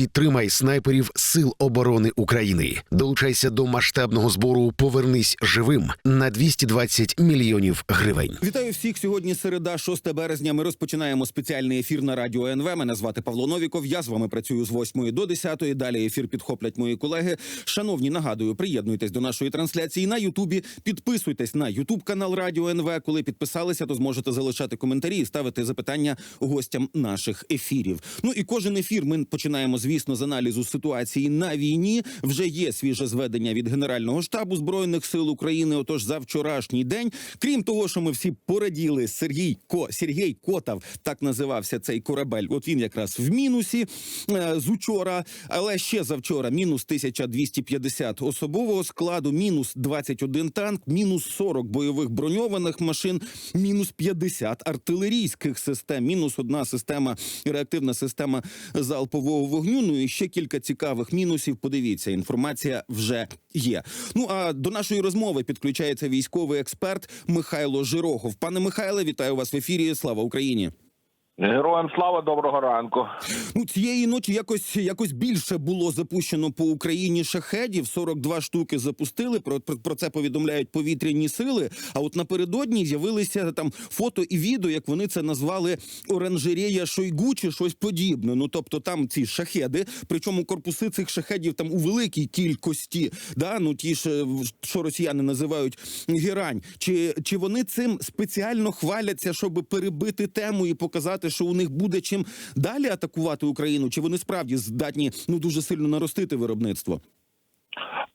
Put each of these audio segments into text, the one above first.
Підтримай снайперів Сил оборони України. Долучайся до масштабного збору Повернись живим на 220 мільйонів гривень. Вітаю всіх. Сьогодні середа, 6 березня. Ми розпочинаємо спеціальний ефір на радіо НВ. Мене звати Павло Новіков. Я з вами працюю з 8 до 10. Далі ефір підхоплять мої колеги. Шановні, нагадую, приєднуйтесь до нашої трансляції на Ютубі. Підписуйтесь на Ютуб канал Радіо НВ. Коли підписалися, то зможете залишати коментарі і ставити запитання гостям наших ефірів. Ну і кожен ефір ми починаємо, звісно, з аналізу ситуації на війні. Вже є свіже зведення від Генерального штабу збройних сил України. Отож, за вчорашній день, крім того, що ми всі пораділи, Сергій Ко Сергій Котав, так називався цей корабель. От він якраз в мінусі е, з учора, але ще завчора мінус 1250 особового складу, мінус 21 танк, мінус 40 бойових броньованих машин, мінус 50 артилерійських систем, мінус одна система реактивна система залпового вогню. Ну і ще кілька цікавих мінусів. Подивіться, інформація вже є. Ну а до нашої розмови підключається військовий експерт Михайло Жирогов. Пане Михайле, вітаю вас в ефірі. Слава Україні! Героям слава доброго ранку. Ну цієї ночі якось якось більше було запущено по Україні шахедів. 42 штуки запустили. Про, про, про це повідомляють повітряні сили. А от напередодні з'явилися там фото і відео, як вони це назвали оранжерея Шойгу чи щось подібне. Ну тобто там ці шахеди, причому корпуси цих шахедів там у великій кількості. Да, ну ті ж що росіяни називають герань. Чи, чи вони цим спеціально хваляться, щоб перебити тему і показати, що у них буде чим далі атакувати Україну? Чи вони справді здатні ну дуже сильно наростити виробництво?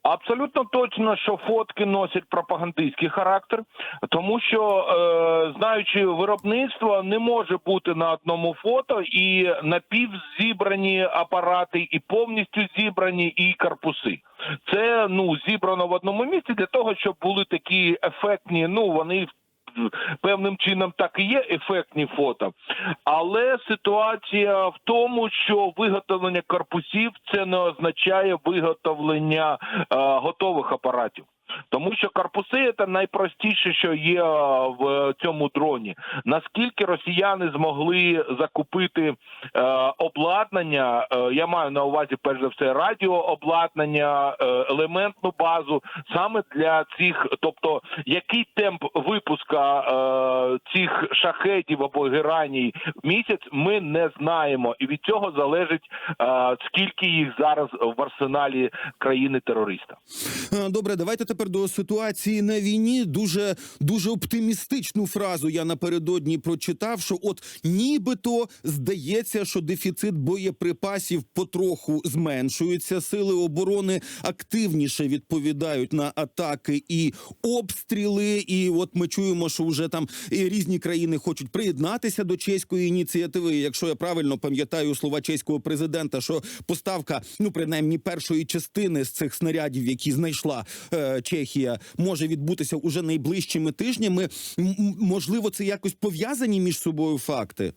Абсолютно точно, що фотки носять пропагандистський характер, тому що, е, знаючи виробництво, не може бути на одному фото і напівзібрані апарати, і повністю зібрані, і корпуси. Це ну зібрано в одному місці для того, щоб були такі ефектні. Ну вони певним чином так і є ефектні фото, але ситуація в тому, що виготовлення корпусів це не означає виготовлення е, готових апаратів. Тому що корпуси це найпростіше, що є в цьому дроні. Наскільки росіяни змогли закупити е, обладнання, е, я маю на увазі перш за все радіообладнання, е, елементну базу саме для цих, тобто який темп випуска е, цих шахетів або гераній в місяць, ми не знаємо, і від цього залежить е, скільки їх зараз в арсеналі країни терориста. Е, Добре, давайте до ситуації на війні. Дуже дуже оптимістичну фразу я напередодні прочитав. Що от нібито здається, що дефіцит боєприпасів потроху зменшується. Сили оборони активніше відповідають на атаки і обстріли. І от ми чуємо, що вже там і різні країни хочуть приєднатися до чеської ініціативи. Якщо я правильно пам'ятаю слова чеського президента, що поставка, ну принаймні першої частини з цих снарядів, які знайшла е, Чехія, може відбутися уже найближчими тижнями. Можливо, це якось пов'язані між собою факти.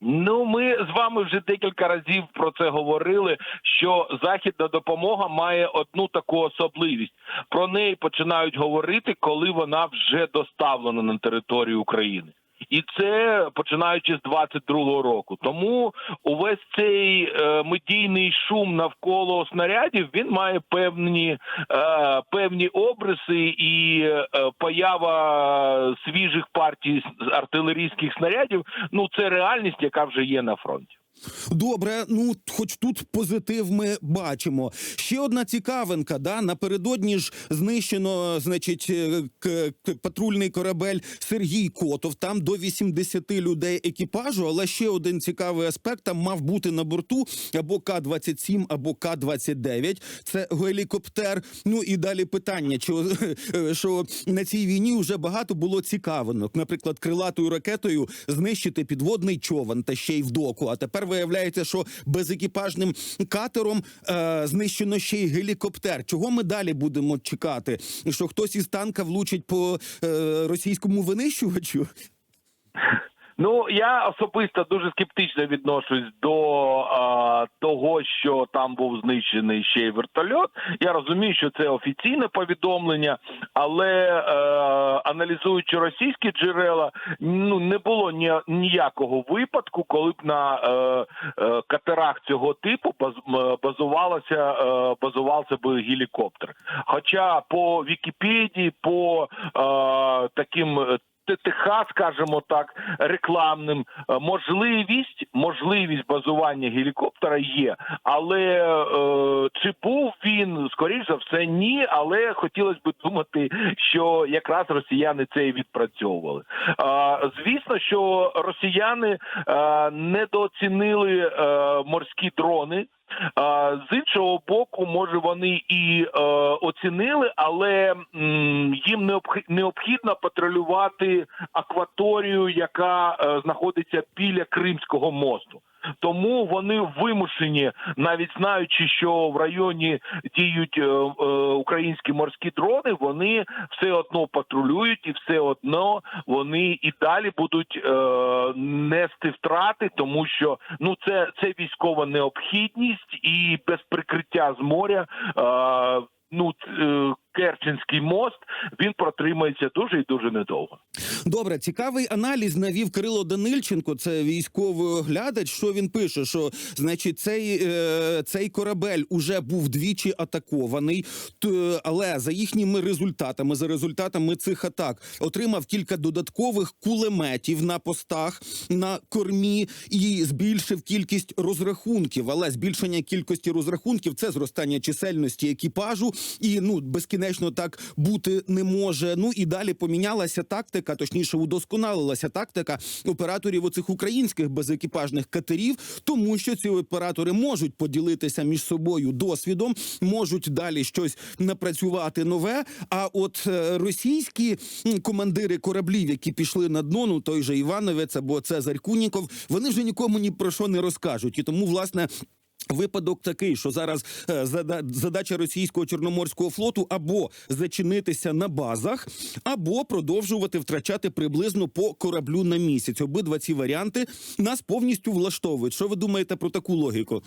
Ну, ми з вами вже декілька разів про це говорили. Що західна допомога має одну таку особливість. Про неї починають говорити, коли вона вже доставлена на територію України. І це починаючи з 22-го року. Тому увесь цей е, медійний шум навколо снарядів він має певні е, певні обриси, і е, поява свіжих партій артилерійських снарядів. Ну це реальність, яка вже є на фронті. Добре, ну хоч тут позитив ми бачимо. Ще одна цікавинка. Да напередодні ж знищено, значить, е, к- к- патрульний корабель Сергій Котов. Там до 80 людей екіпажу. Але ще один цікавий аспект там мав бути на борту або К-27, або К-29. Це гелікоптер. Ну і далі питання: чи е, що на цій війні вже багато було цікавинок. Наприклад, крилатою ракетою знищити підводний човен та ще й в доку. А тепер виявляється, що безекіпажним катером е, знищено ще й гелікоптер. Чого ми далі будемо чекати? Що хтось із танка влучить по е, російському винищувачу? Ну я особисто дуже скептично відношусь до а, того, що там був знищений ще й вертольот. Я розумію, що це офіційне повідомлення, але е, аналізуючи російські джерела, ну не було ні, ніякого випадку, коли б на е, е, катерах цього типу базувалося базувався би гелікоптер. Хоча по Вікіпедії, по е, таким ТТХ, скажімо так, рекламним е, можливість, можливість базування гелікоптера є, але е, чи був він скоріш за все ні. Але хотілося б думати, що якраз росіяни це і відпрацьовували. Е, звісно, що росіяни е, недооцінили е, морські дрони. З іншого боку, може вони і е, оцінили, але м, їм необх- необхідно патрулювати акваторію, яка е, знаходиться біля Кримського мосту. Тому вони вимушені, навіть знаючи, що в районі діють е, е, українські морські дрони, вони все одно патрулюють і все одно вони і далі будуть е, нести втрати, тому що ну це, це військова необхідність, і без прикриття з моря. Ну, Керченський мост він протримається дуже і дуже недовго. Добре, цікавий аналіз навів Кирило Данильченко. Це військовий оглядач. Що він пише? Що значить, цей, е, цей корабель уже був двічі атакований, але за їхніми результатами, за результатами цих атак, отримав кілька додаткових кулеметів на постах на кормі і збільшив кількість розрахунків. Але збільшення кількості розрахунків це зростання чисельності екіпажу, і ну безкінечно так бути не може. Ну і далі помінялася тактика, точніше, удосконалилася тактика операторів оцих українських безекіпажних катерів, тому що ці оператори можуть поділитися між собою досвідом, можуть далі щось напрацювати нове. А от е, російські командири кораблів, які пішли на дно, ну той же Івановець або Цезарь Куніков, вони вже нікому ні про що не розкажуть. І тому, власне. Випадок такий, що зараз е, задача російського чорноморського флоту або зачинитися на базах, або продовжувати втрачати приблизно по кораблю на місяць. Обидва ці варіанти нас повністю влаштовують. Що ви думаєте про таку логіку?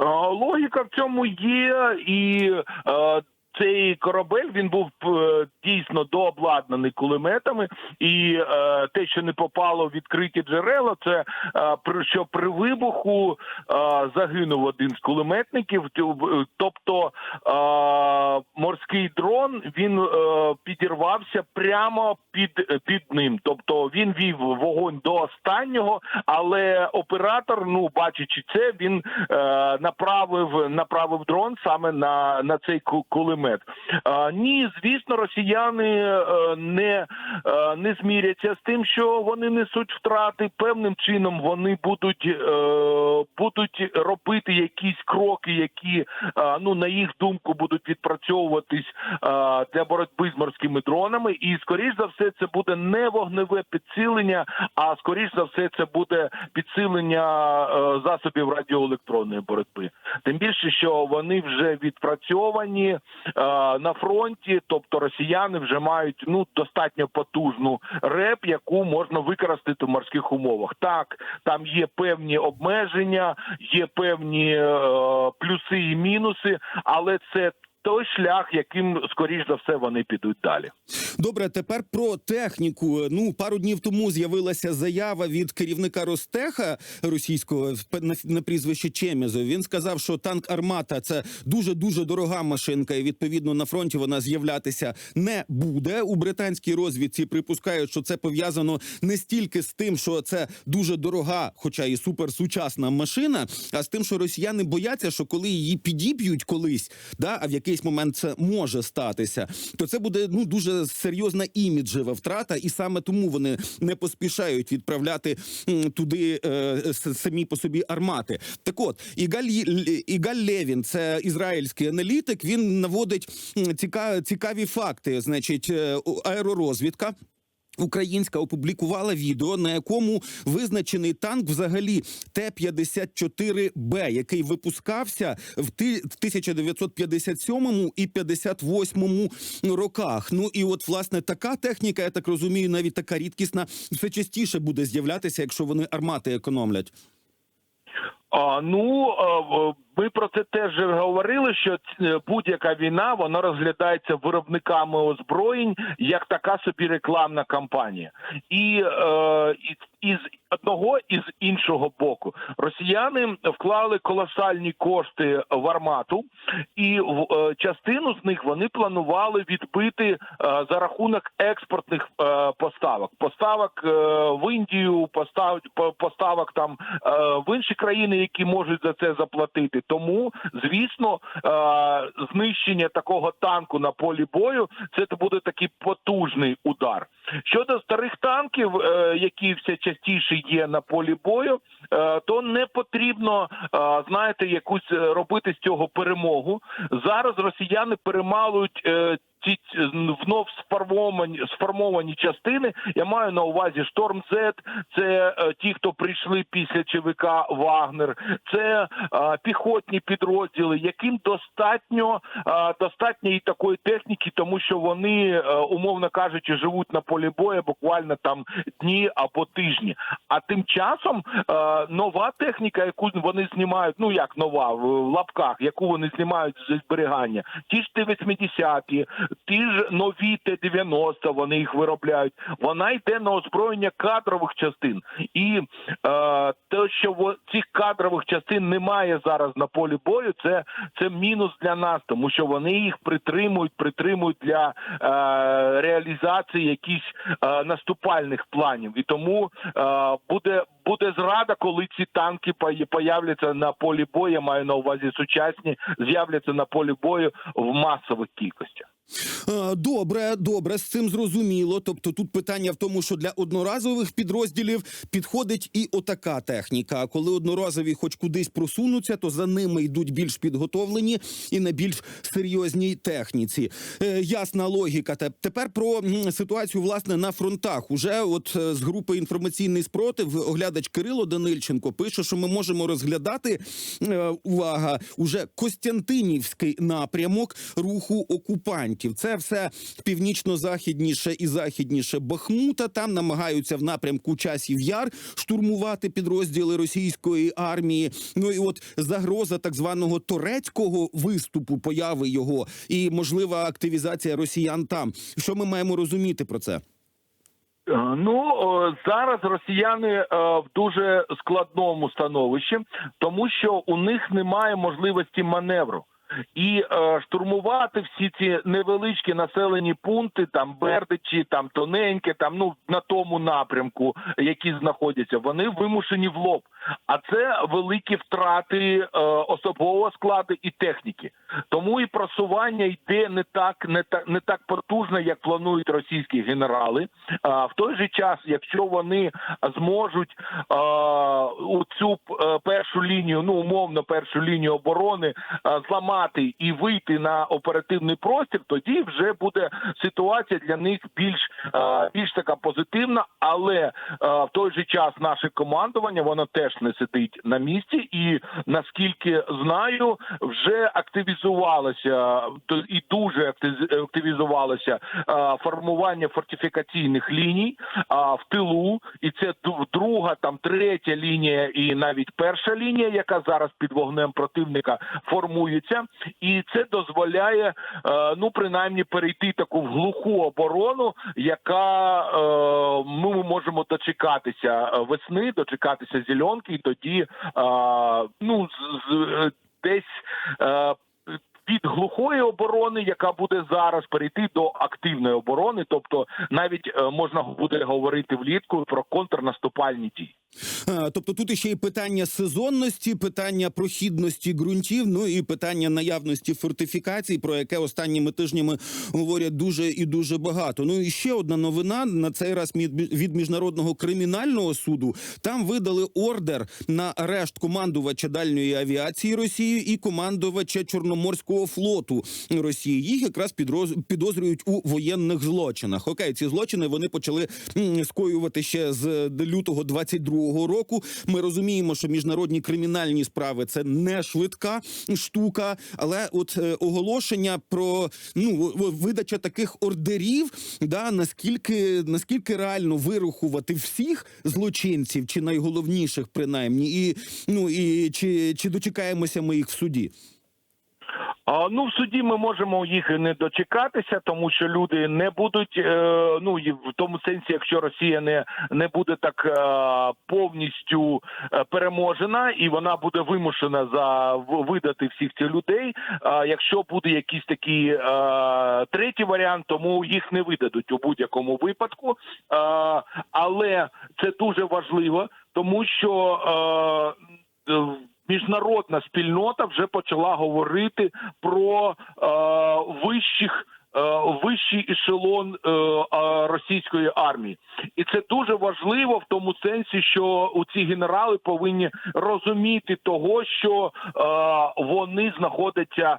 Е, Логіка в цьому є, і е, цей корабель він був е, дійсно дообладнаний кулеметами, і е, те, що не попало в відкриті джерела, це е, що при вибуху е, загинув один з кулеметників. Тобто е, морський дрон він е, підірвався прямо під, під ним. Тобто він вів вогонь до останнього, але оператор, ну бачачи це, він е, направив направив дрон саме на, на цей ку- кулемет. Е, ні, звісно, росіяни е, не, е, не зміряться з тим, що вони несуть втрати. Певним чином вони будуть, е, будуть робити якісь кроки, які ну на їх думку будуть відпрацьовуватись для боротьби з морськими дронами. І скоріш за все, це буде не вогневе підсилення, а скоріш за все, це буде підсилення засобів радіоелектронної боротьби. Тим більше, що вони вже відпрацьовані на фронті, тобто росіяни вже мають ну достатньо потужну реп, яку можна використати в морських умовах. Так, там є певні обмеження, є певні е, плюси і мінуси, але це той шлях, яким скоріш за все вони підуть далі. Добре, тепер про техніку. Ну пару днів тому з'явилася заява від керівника Ростеха російського на, прізвище Чемізов. Він сказав, що танк Армата це дуже дуже дорога машинка, і відповідно на фронті вона з'являтися не буде. У британській розвідці припускають, що це пов'язано не стільки з тим, що це дуже дорога, хоча і суперсучасна машина, а з тим, що росіяни бояться, що коли її підіб'ють колись, да, а в якийсь момент це може статися, то це буде ну дуже серйозна іміджева втрата, і саме тому вони не поспішають відправляти туди е, самі по собі армати. Так от Ігаль Ігаль Левін, це ізраїльський аналітик. Він наводить м, цікаві факти. Значить, е, аеророзвідка. Українська опублікувала відео, на якому визначений танк взагалі Т-54Б, який випускався в ти- в 1957 і 58 роках. Ну і от власне така техніка, я так розумію, навіть така рідкісна, все частіше буде з'являтися, якщо вони армати економлять. А, ну ми про це теж говорили, що будь-яка війна вона розглядається виробниками озброєнь як така собі рекламна кампанія, і е, із, із одного і з іншого боку. Росіяни вклали колосальні кошти в армату, і е, частину з них вони планували відбити е, за рахунок експортних е, поставок, поставок е, в Індію, постав, по- поставок там е, в інші країни, які можуть за це заплатити. Тому, звісно, е, знищення такого танку на полі бою це буде такий потужний удар. Щодо старих танків, е, які все частіше є на полі бою, е, то не потрібно знаєте, якусь робити з цього перемогу. Зараз росіяни перемалують. Е, Ці ці внов сформовані сформовані частини. Я маю на увазі Шторм Зет, це е, ті, хто прийшли після ЧВК Вагнер, це е, піхотні підрозділи, яким достатньо е, достатньо такої техніки, тому що вони, е, умовно кажучи, живуть на полі бою буквально там дні або тижні. А тим часом е, нова техніка, яку вони знімають, ну як нова в лапках, яку вони знімають зберігання, ті ж Т-80, ті ж нові Т-90, вони їх виробляють. Вона йде на озброєння кадрових частин, і е, те, що во- цих кадрових частин немає зараз на полі бою, це, це мінус для нас, тому що вони їх притримують, притримують для е, реалізації якихось е, наступальних планів. І тому е, буде буде зрада, коли ці танки появляться на полі бою. Я маю на увазі сучасні, з'являться на полі бою в масових кількостях. Добре, добре, з цим зрозуміло. Тобто тут питання в тому, що для одноразових підрозділів підходить і отака техніка. А коли одноразові хоч кудись просунуться, то за ними йдуть більш підготовлені і на більш серйозній техніці. Е, ясна логіка. Те- Тепер про ситуацію власне на фронтах. Уже от е, з групи інформаційний спротив оглядач Кирило Данильченко пише, що ми можемо розглядати е, увага уже Костянтинівський напрямок руху окупантів. Це все північно-західніше і західніше Бахмута. Там намагаються в напрямку часів яр штурмувати підрозділи російської армії. Ну і от загроза так званого турецького виступу, появи його і можлива активізація росіян там. Що ми маємо розуміти про це? Е, Ну зараз росіяни е, в дуже складному становищі, тому що у них немає можливості маневру. І е, штурмувати всі ці невеличкі населені пункти, там Бердичі, там тоненьке, там ну на тому напрямку, які знаходяться, вони вимушені в лоб. А це великі втрати е, особового складу і техніки. Тому і просування йде не так, не так, не так потужно, як планують російські генерали. А в той же час, якщо вони зможуть е, у цю е, першу лінію, ну умовно першу лінію оборони е, зламати і вийти на оперативний простір, тоді вже буде ситуація для них більш, е, більш така позитивна. Але е, в той же час наше командування воно теж не сидить на місці, і наскільки знаю, вже активізувалося і дуже активізувалося е, формування фортифікаційних ліній в тилу, і це друга, там третя лінія, і навіть перша лінія, яка зараз під вогнем противника формується, і це дозволяє е, ну принаймні перейти таку глуху оборону, яка е, ми можемо дочекатися е, весни, дочекатися зеленки, і тоді ну з, десь. Від глухої оборони, яка буде зараз перейти до активної оборони, тобто навіть можна буде говорити влітку про контрнаступальні дії. Е, Тобто тут іще й питання сезонності, питання прохідності ґрунтів, ну і питання наявності фортифікацій, про яке останніми тижнями говорять дуже і дуже багато. Ну і ще одна новина на цей раз від міжнародного кримінального суду. Там видали ордер на арешт командувача дальньої авіації Росії і командувача Чорноморського флоту Росії. Їх якраз підозрюють у воєнних злочинах. Окей, ці злочини вони почали скоювати ще з лютого 22-го року. Ми розуміємо, що міжнародні кримінальні справи це не швидка штука, але от е, оголошення про ну видача таких ордерів, да наскільки наскільки реально вирахувати всіх злочинців, чи найголовніших принаймні, і ну і чи, чи дочекаємося ми їх в суді? Ну в суді ми можемо їх не дочекатися, тому що люди не будуть. Е, ну і в тому сенсі, якщо Росія не, не буде так е, повністю е, переможена, і вона буде вимушена за видати всіх цих людей. Якщо буде якийсь такий третій варіант, тому їх не видадуть у будь-якому випадку. Але це дуже важливо, тому що. Міжнародна спільнота вже почала говорити про е, вищих. Е, Вищий ешелон е, російської армії, і це дуже важливо в тому сенсі, що у ці генерали повинні розуміти того, що е, вони знаходяться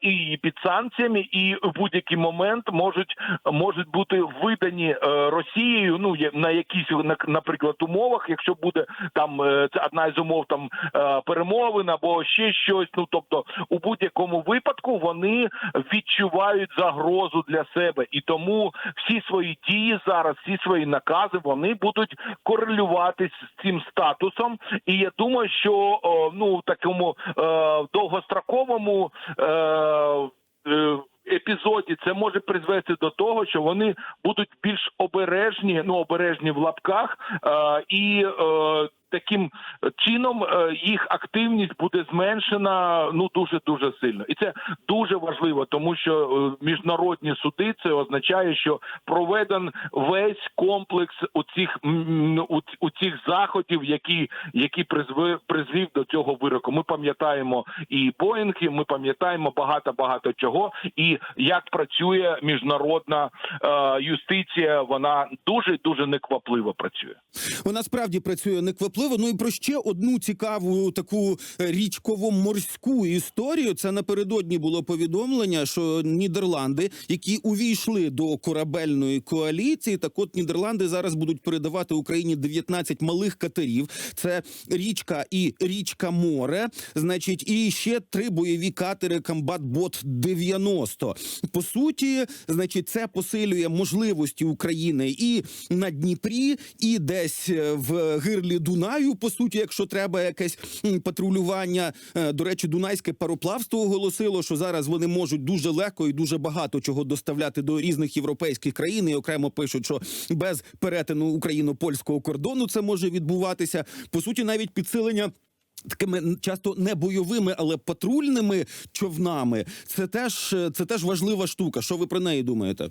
і під санкціями, і в будь-який момент можуть можуть бути видані Росією. Ну на якісь на- наприклад умовах, якщо буде там одна із умов там перемовин або ще щось. Ну тобто, у будь-якому випадку вони відчувають загрозу для себе, і тому всі свої дії зараз, всі свої накази, вони будуть корелюватись з цим статусом. І я думаю, що о, ну в такому е, довгостроковому. Е, е, Епізоді це може призвести до того, що вони будуть більш обережні, ну обережні в лапках, е, і е, таким чином е, їх активність буде зменшена ну дуже дуже сильно, і це дуже важливо, тому що е, міжнародні суди це означає, що проведен весь комплекс у цих у, цих заходів, які які призвив призвів до цього вироку. Ми пам'ятаємо і Боїнги, ми пам'ятаємо багато багато чого, і як працює міжнародна е, юстиція. Вона дуже дуже неквапливо працює. Вона справді працює неквапливо. Ну і про ще одну цікаву таку е, річково-морську історію. Це напередодні було повідомлення, що Нідерланди, які увійшли до корабельної коаліції, так от Нідерланди зараз будуть передавати Україні 19 малих катерів. Це річка і річка море. Значить, і ще три бойові катери Камбат-Бот 90. По суті, значить, це посилює можливості України і на Дніпрі, і десь е, в гирлі Дунаю. По суті, якщо треба якесь патрулювання. Е, До речі, Дунайське пароплавство оголосило, що зараз вони можуть дуже легко і дуже багато чого доставляти до різних європейських країн. І окремо пишуть, що без перетину україно-польського кордону це може відбуватися. По суті, навіть підсилення. Такими часто не бойовими, але патрульними човнами. Це теж це теж важлива штука. Що ви про неї думаєте?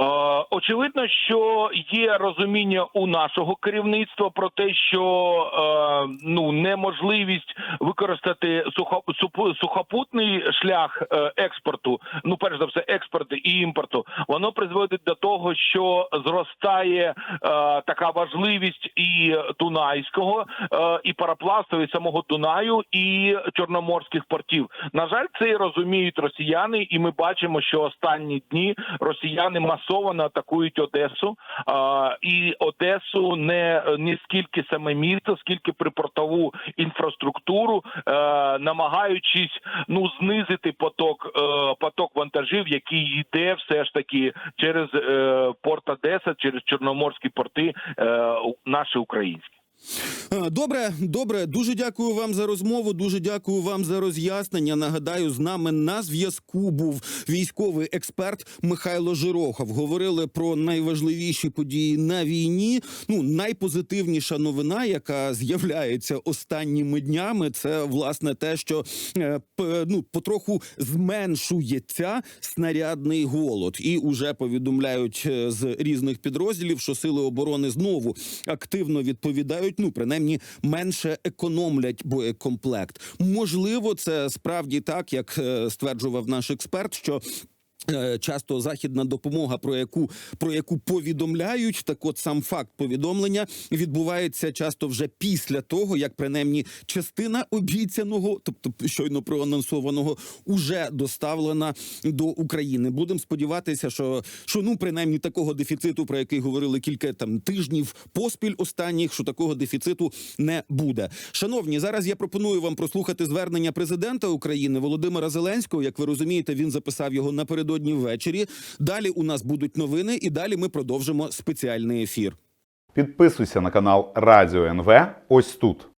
Е, Очевидно, що є розуміння у нашого керівництва про те, що е, ну неможливість використати сухо, сухопутний шлях е, експорту, ну перш за все, експорту і імпорту, воно призводить до того, що зростає така важливість і Дунайського, і пароплавства, і самого Дунаю, і чорноморських портів. На жаль, це розуміють росіяни, і ми бачимо, що останні дні росіяни масово атакують Одесу, а, і Одесу не, не скільки саме місто, скільки припортову інфраструктуру, а, намагаючись ну знизити поток а, поток вантажів, який йде все ж таки через а, порт Одеса, через чорноморські порти, а, наші українські. Е, Добре, добре. Дуже дякую вам за розмову. Дуже дякую вам за роз'яснення. Нагадаю, з нами на зв'язку був військовий експерт Михайло Жирохов. Говорили про найважливіші події на війні. Ну, найпозитивніша новина, яка з'являється останніми днями, це власне те, що е, ну потроху зменшується снарядний голод, і уже повідомляють е, з різних підрозділів, що сили оборони знову активно відповідають кажуть, ну принаймні менше економлять боєкомплект. Можливо, це справді так, як е, стверджував наш експерт, що. Е, Часто західна допомога, про яку про яку повідомляють, так от сам факт повідомлення відбувається часто вже після того, як принаймні частина обіцяного, тобто щойно проанонсованого, уже доставлена до України. Будемо сподіватися, що що ну принаймні такого дефіциту, про який говорили кілька там тижнів поспіль останніх, що такого дефіциту не буде. Шановні, зараз я пропоную вам прослухати звернення президента України Володимира Зеленського. Як ви розумієте, він записав його напередодні ввечері. Далі у нас будуть новини, і далі ми продовжимо спеціальний ефір. Підписуйся на канал Радіо НВ ось тут.